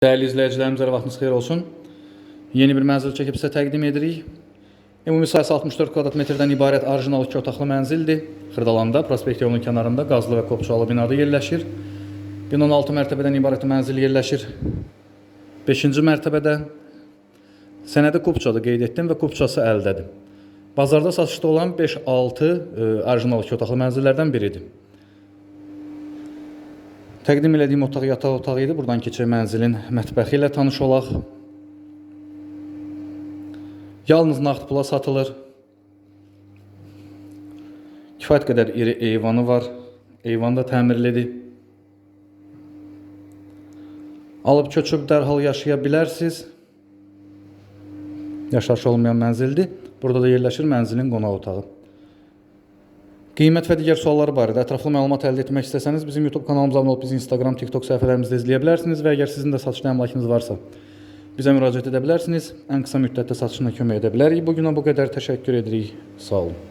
Değerli izləyicilərimiz, hər vaxtınız xeyir olsun. Yeni bir mənzil çəkib sizə təqdim edirik. Ümumi sayısı 64 kvadrat metrdən ibarət orijinal iki otaqlı mənzildir. Xırdalanda, prospekt yolunun kənarında qazlı və kopçalı binada yerləşir. Binanın 6 mərtəbədən ibarət mənzil yerləşir. 5-ci mərtəbədə sənədi kupçadır qeyd etdim və kupçası əldədir. Bazarda satışda olan 5-6 e, orijinal iki otaqlı mənzillərdən biridir. Təqdim elədiyim otaq yataq otağı idi. Buradan keçək mənzilin mətbəxi ilə tanış olaq. Yalnız nağd pula satılır. Kifayət qədər iri eyvanı var. Eyvan da təmirlidir. Alıb köçüb dərhal yaşaya bilərsiniz. Yaşayış olmayan mənzildir. Burada da yerləşir mənzilin qonaq otağı. Qiymət və digər suallar barədə ətraflı məlumat əldə etmək istəsəniz bizim YouTube kanalımıza abunə olub bizi Instagram, TikTok səhifələrimizdə izləyə bilərsiniz və əgər sizin də satışda əmlakınız varsa bizə müraciət edə bilərsiniz. Ən qısa müddətdə satışına kömək edə bilərik. Bu günə bu qədər təşəkkür edirik. Sağ olun.